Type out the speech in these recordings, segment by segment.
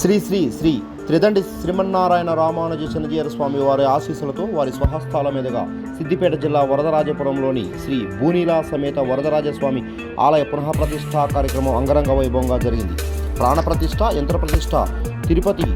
శ్రీ శ్రీ శ్రీ త్రిదండి శ్రీమన్నారాయణ రామానుజ చంద్రజీయర స్వామి వారి ఆశీస్సులతో వారి స్వహస్తాల మీదుగా సిద్దిపేట జిల్లా వరదరాజపురంలోని శ్రీ భూనీలా సమేత వరదరాజస్వామి ఆలయ పునఃప్రతిష్ఠా కార్యక్రమం అంగరంగ వైభవంగా జరిగింది. ప్రాణప్రతిష్ఠ యంత్రప్రతిష్ఠ తిరుపతి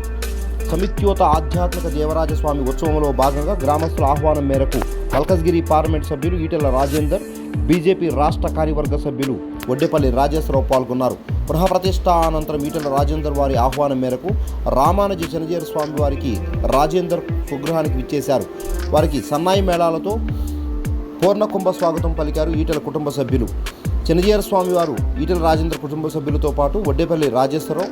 సమిత్యోత ఆధ్యాత్మిక దేవరాజస్వామి ఉత్సవంలో భాగంగా గ్రామస్తుల ఆహ్వానం మేరకు కల్కస్గిరి పార్లమెంట్ సభ్యులు ఈటెల రాజేందర్ బీజేపీ రాష్ట్ర కార్యవర్గ సభ్యులు వడ్డేపల్లి రాజేశ్వరరావు పాల్గొన్నారు. పునఃప్రతిష్ఠ అనంతరం ఈటల రాజేందర్ వారి ఆహ్వానం మేరకు రామానుజ జనజీర స్వామి వారికి రాజేందర్ స్వగృహానికి విచ్చేశారు. వారికి సన్నాయి మేళాలతో పూర్ణకుంభ స్వాగతం పలికారు ఈటెల కుటుంబ సభ్యులు. చిన్నజీర స్వామి వారు ఈటల రాజేంద్ర కుటుంబ సభ్యులతో పాటు వడ్డేపల్లి రాజేశ్వరరావు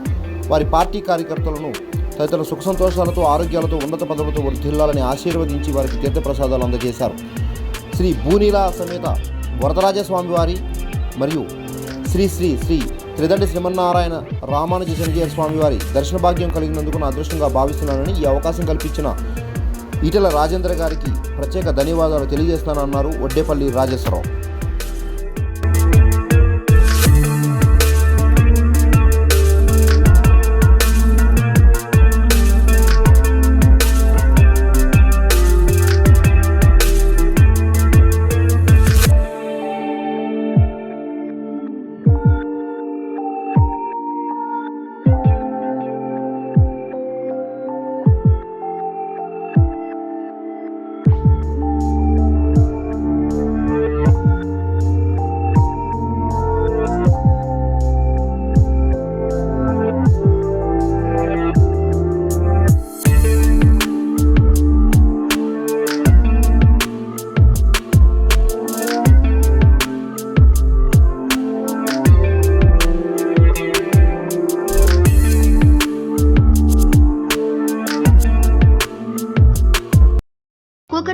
వారి పార్టీ కార్యకర్తలను తదితర సుఖ సంతోషాలతో ఆరోగ్యాలతో ఉన్నత పదవులతో వర్ధిల్లాలని ఆశీర్వదించి వారికి తీర్థప్రసాదాలు అందజేశారు. శ్రీ భూనీలా సమేత వరదరాజస్వామి వారి మరియు శ్రీ శ్రీ శ్రీ త్రిదండి శ్రీమన్నారాయణ రామానుజ చంద్రజీర స్వామివారి దర్శన భాగ్యం కలిగినందుకు నా అదృష్టంగా భావిస్తున్నానని ఈ అవకాశం కల్పించిన ఈటల రాజేంద్ర గారికి ప్రత్యేక ధన్యవాదాలు తెలియజేస్తానన్నారు వడ్డేపల్లి రాజేశ్వరరావు.